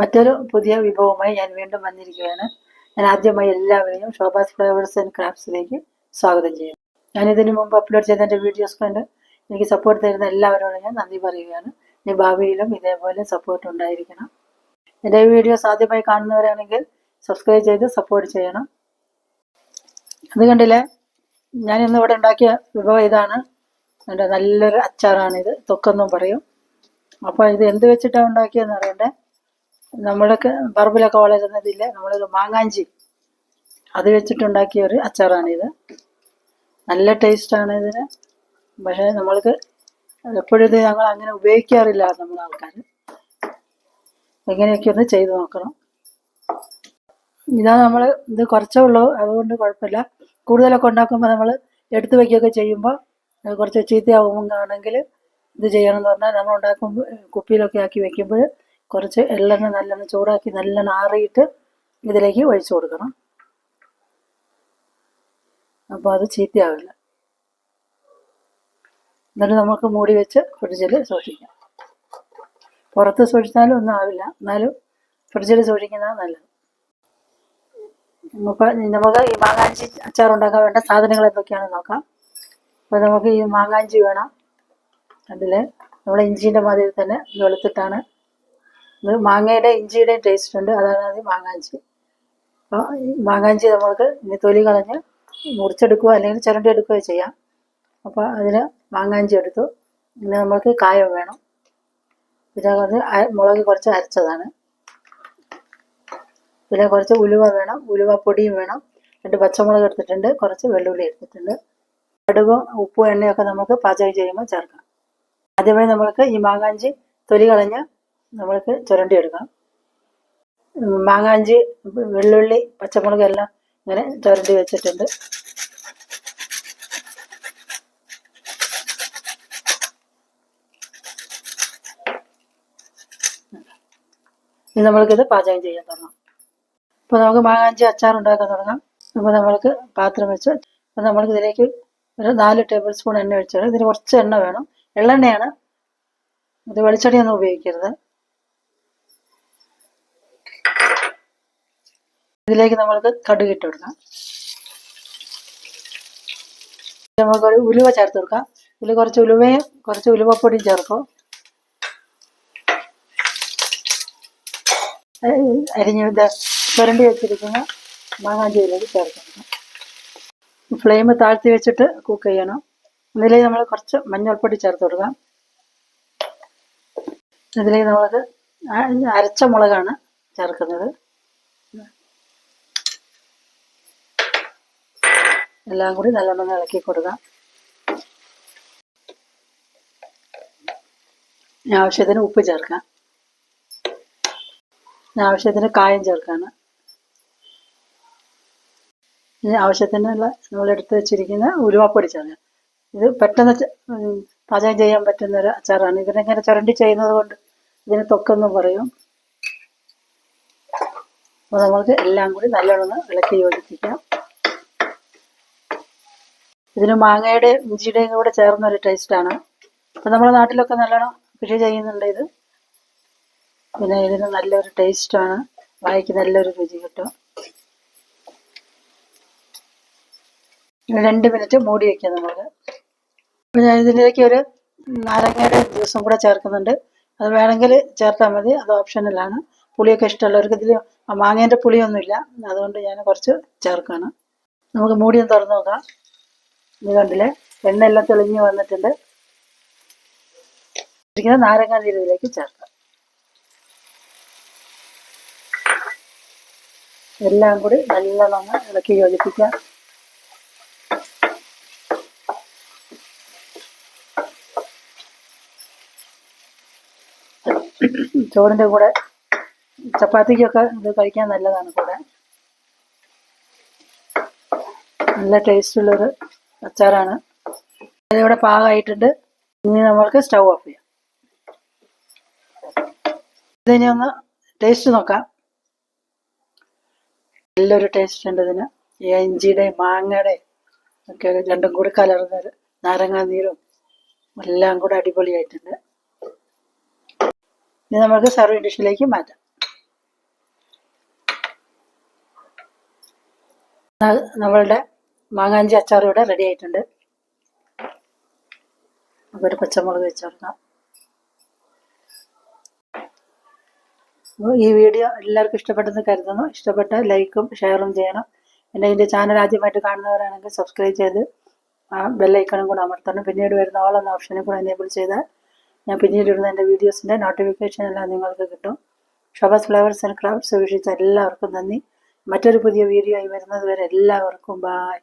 മറ്റൊരു പുതിയ വിഭവവുമായി ഞാൻ വീണ്ടും വന്നിരിക്കുകയാണ്. ഞാൻ ആദ്യമായി എല്ലാവരെയും ശോഭാസ് ഫ്ലേവേഴ്സ് ആൻഡ് ക്രാഫ്റ്റ്സിലേക്ക് സ്വാഗതം ചെയ്യും ഞാൻ ഇതിനു മുമ്പ് അപ്ലോഡ് ചെയ്ത എന്റെ വീഡിയോസ് കണ്ട് എനിക്ക് സപ്പോർട്ട് തരുന്ന എല്ലാവരോടും ഞാൻ നന്ദി പറയുകയാണ്. ഇനി ഭാവിയിലും ഇതേപോലെ സപ്പോർട്ട് ഉണ്ടായിരിക്കണം. എന്റെ വീഡിയോസ് ആദ്യമായി കാണുന്നവരാണെങ്കിൽ സബ്സ്ക്രൈബ് ചെയ്ത് സപ്പോർട്ട് ചെയ്യണം. അത് കണ്ടില്ലേ? ഞാൻ ഇന്ന് ഇവിടെ ഉണ്ടാക്കിയ വിഭവം ഇതാണ്. എന്റെ നല്ലൊരു അച്ചാറാണിത്. തൊക്കെന്നും പറയും. അപ്പോൾ ഇത് എന്ത് വെച്ചിട്ടാണ് ഉണ്ടാക്കിയതെന്ന് അറിയണ്ടേ? നമ്മളൊക്കെ പറമ്പിലൊക്കെ വളരുന്നതില്ലേ നമ്മളൊരു മാങ്ങാഞ്ചി. അത് വെച്ചിട്ടുണ്ടാക്കിയ ഒരു അച്ചാറാണിത്. നല്ല ടേസ്റ്റാണ് ഇതിന്. പക്ഷേ നമ്മൾക്ക് എപ്പോഴും ഇത് ഞങ്ങൾ അങ്ങനെ ഉപയോഗിക്കാറില്ല നമ്മൾ ആൾക്കാർ എങ്ങനെയൊക്കെ ഒന്ന് ചെയ്ത് നോക്കണം. ഇതാ നമ്മൾ ഇത് കുറച്ചേ ഉള്ളൂ. അതുകൊണ്ട് കുഴപ്പമില്ല. കൂടുതലൊക്കെ ഉണ്ടാക്കുമ്പോൾ നമ്മൾ എടുത്തു വയ്ക്കുകയൊക്കെ ചെയ്യുമ്പോൾ കുറച്ച് ചീത്തയാകുമ്പോൾ ആണെങ്കിൽ ഇത് ചെയ്യണം എന്ന് പറഞ്ഞാൽ നമ്മൾ ഉണ്ടാക്കുമ്പോൾ കുപ്പിയിലൊക്കെ ആക്കി വെക്കുമ്പോൾ കുറച്ച് എള്ളെണ്ണ നല്ലെണ്ണ ചൂടാക്കി നല്ലെണ്ണ ആറിയിട്ട് ഇതിലേക്ക് ഒഴിച്ചു കൊടുക്കണം. അപ്പോൾ അത് ചീത്തയാവില്ല. എന്നിട്ട് നമുക്ക് മൂടി വെച്ച് ഫ്രിഡ്ജിൽ സൂക്ഷിക്കാം. പുറത്ത് സൂക്ഷിച്ചാലും ഒന്നും ആവില്ല. എന്നാലും ഫ്രിഡ്ജിൽ സൂക്ഷിക്കുന്നതാണ് നല്ലത്. നമുക്ക് നമുക്ക് ഈ മാങ്ങാഞ്ചി അച്ചാർ ഉണ്ടാക്കാൻ വേണ്ട സാധനങ്ങൾ എന്തൊക്കെയാണെന്ന് നോക്കാം. അപ്പോൾ നമുക്ക് ഈ മാങ്ങാഞ്ചി വേണം. അതിൽ നമ്മൾ ഇഞ്ചിന്റെ മാതിരി തന്നെ വെളുത്തിട്ടാണ്. ഇത് മാങ്ങയുടെ ഇഞ്ചിയുടെയും ടേസ്റ്റ് ഉണ്ട്. അതാണ് അത് മാങ്ങാഞ്ചി. അപ്പോൾ മാങ്ങാഞ്ചി നമ്മൾക്ക് ഇനി തൊലി കളഞ്ഞ് മുറിച്ചെടുക്കുക അല്ലെങ്കിൽ ചിരണ്ടി എടുക്കുകയോ ചെയ്യാം. അപ്പോൾ അതിന് മാങ്ങാഞ്ചി എടുത്തു. പിന്നെ നമ്മൾക്ക് കായം വേണം. പിന്നെ മുളക് കുറച്ച് അരച്ചതാണ്. പിന്നെ കുറച്ച് ഉലുവ വേണം. ഉലുവ പൊടിയും വേണം. രണ്ട് പച്ചമുളക് എടുത്തിട്ടുണ്ട്. കുറച്ച് വെള്ളുള്ളി എടുത്തിട്ടുണ്ട്. കടുകും ഉപ്പും എണ്ണയൊക്കെ നമുക്ക് പാചകം ചെയ്യുമ്പോൾ ചേർക്കാം. ആദ്യമായി നമ്മൾക്ക് ഈ മാങ്ങാഞ്ചി തൊലി കളഞ്ഞ് നമ്മൾക്ക് ചുരണ്ടി എടുക്കാം മാങ്ങാഞ്ചി വെള്ളുള്ളി പച്ചമുളക് എല്ലാം ഇങ്ങനെ ചുരണ്ടി വെച്ചിട്ടുണ്ട്. ഇനി നമ്മൾക്കിത് പാചകം ചെയ്യാൻ തുടങ്ങാം. ഇപ്പോൾ നമുക്ക് മാങ്ങാഞ്ചി അച്ചാർ ഉണ്ടാക്കാൻ തുടങ്ങാം. ഇപ്പോൾ നമ്മൾക്ക് പാത്രം വെച്ച് അപ്പോൾ നമ്മൾക്ക് ഇതിലേക്ക് ഒരു നാല് ടേബിൾ സ്പൂൺ എണ്ണ ഒഴിച്ചാൽ ഇതിന് കുറച്ച് എണ്ണ വേണം. എള്ളെണ്ണയാണ്. ഇത് വെളിച്ചെണ്ണയൊന്നും ഉപയോഗിക്കരുത്. ഇതിലേക്ക് നമ്മൾക്ക് കടുക് ഇട്ട് കൊടുക്കാം. നമുക്ക് ഒരു ഉലുവ ചേർത്ത് കൊടുക്കാം. ഇതിൽ കുറച്ച് ഉലുവയും കുറച്ച് ഉലുവപ്പൊടിയും ചേർക്കും. അരിഞ്ഞ് ഇത് വെച്ചിരിക്കുന്ന മാങ്ങാഞ്ചിയിലേക്ക് ചേർത്ത് കൊടുക്കാം. ഫ്ലെയിം താഴ്ത്തി വെച്ചിട്ട് കുക്ക് ചെയ്യണം. ഇതിലേക്ക് നമ്മൾ കുറച്ച് മഞ്ഞൾപ്പൊടി ചേർത്ത് കൊടുക്കാം. ഇതിലേക്ക് നമ്മൾക്ക് അരച്ച മുളകാണ് ചേർക്കുന്നത്. എല്ലാം കൂടി നല്ലോണം ഇളക്കി കൊടുക്കാം. ആവശ്യത്തിന് ഉപ്പ് ചേർക്കാം. ആവശ്യത്തിന് കായം ചേർക്കാണ്. ഇനി ആവശ്യത്തിനുള്ള നമ്മൾ എടുത്ത് വെച്ചിരിക്കുന്ന ഉലുവാപ്പൊടി ചേർക്കാം ഇത് പെട്ടെന്ന് പാചകം ചെയ്യാൻ പറ്റുന്ന ഒരു അച്ചാറാണ്. ഇതിനെങ്ങനെ ചുരണ്ടി ചെയ്യുന്നത് കൊണ്ട് ഇതിന് തൊക്കെന്ന് പറയും. അപ്പോൾ നമ്മൾക്ക് എല്ലാം കൂടി നല്ലോണം ഇളക്കി യോജിപ്പിക്കാം. ഇതിന് മാങ്ങയുടെ ഇഞ്ചിയുടെയും കൂടെ ചേർന്ന ഒരു ടേസ്റ്റാണ്. അപ്പം നമ്മുടെ നാട്ടിലൊക്കെ നല്ലോണം കൃഷി ചെയ്യുന്നുണ്ട് ഇത്. പിന്നെ ഇതിന് നല്ലൊരു ടേസ്റ്റാണ്. വായിക്ക് നല്ലൊരു രുചി കിട്ടും. രണ്ട് മിനിറ്റ് മൂടി വെക്കുക നമുക്ക് അപ്പോൾ ഞാൻ ഇതിലേക്ക് ഒരു നാരങ്ങയുടെ ജ്യൂസും കൂടെ ചേർക്കുന്നുണ്ട്. അത് വേണമെങ്കിൽ ചേർത്താൽ മതി. അത് ഓപ്ഷനിലാണ്. പുളിയൊക്കെ ഇഷ്ടമുള്ളവർക്ക് ഇതിൽ മാങ്ങേന്റെ പുളിയൊന്നുമില്ല. അതുകൊണ്ട് ഞാൻ കുറച്ച് ചേർക്കാണ്. നമുക്ക് മൂടിയും തുറന്നു നോക്കാം. ഇത് കണ്ടില്ലേ? എണ്ണ എല്ലാം തെളിഞ്ഞ് വന്നിട്ടുണ്ട്. ഇരിക്കുന്ന നാരങ്ങ നീര് ഇതിലേക്ക് ചേർക്കാം. എല്ലാം കൂടി നല്ലോണം ഇളക്കി യോജിപ്പിക്കാം. ചോറിന്റെ കൂടെ ചപ്പാത്തിക്കൊക്കെ ഇത് കഴിക്കാൻ നല്ലതാണ് കൂടെ. നല്ല ടേസ്റ്റുള്ളൊരു അച്ചാറാണ്. അതിവിടെ പാകമായിട്ടുണ്ട് ഇനി നമ്മൾക്ക് സ്റ്റൗ ഓഫ് ചെയ്യാം. ഇതിനെ ഒന്ന് ടേസ്റ്റ് നോക്കാം. നല്ലൊരു ടേസ്റ്റ് ഉണ്ട് ഇതിന്. ഈ ഇഞ്ചിയുടെ മാങ്ങയുടെ ഒക്കെ രണ്ടും കൂടി കലർന്നൊരു നാരങ്ങാ നീരും എല്ലാം കൂടെ അടിപൊളിയായിട്ടുണ്ട്. ഇനി നമുക്ക് സർവിങ് ഡിഷിലേക്ക് മാറ്റാം. നമ്മളുടെ മാങ്ങാഞ്ചി അച്ചാർ ഇവിടെ റെഡി ആയിട്ടുണ്ട്. നമുക്കൊരു പച്ചമുളക് വെച്ച് കൊടുക്കാം ഈ വീഡിയോ എല്ലാവർക്കും ഇഷ്ടപ്പെട്ടെന്ന് കരുതുന്നു. ഇഷ്ടപ്പെട്ട ലൈക്കും ഷെയറും ചെയ്യണം. എന്റെ എന്റെ ചാനൽ ആദ്യമായിട്ട് കാണുന്നവരാണെങ്കിൽ സബ്സ്ക്രൈബ് ചെയ്ത് ആ ബെല്ലൈക്കണും കൂടെ അമർത്തണം. പിന്നീട് വരുന്ന ഓൾ എന്ന ഓപ്ഷനും കൂടെ എനേബിൾ ചെയ്താൽ ഞാൻ പിന്നീട് ഇടുന്ന എന്റെ വീഡിയോസിന്റെ നോട്ടിഫിക്കേഷൻ എല്ലാം നിങ്ങൾക്ക് കിട്ടും. ഷോബാസ് ഫ്ലവേഴ്സ് ആൻഡ് ക്രാഫ്റ്റ്സ് വീക്ഷിച്ച എല്ലാവർക്കും നന്ദി. മറ്റൊരു പുതിയ വീഡിയോ ആയി വരുന്നത് വരെ എല്ലാവർക്കും ബായ്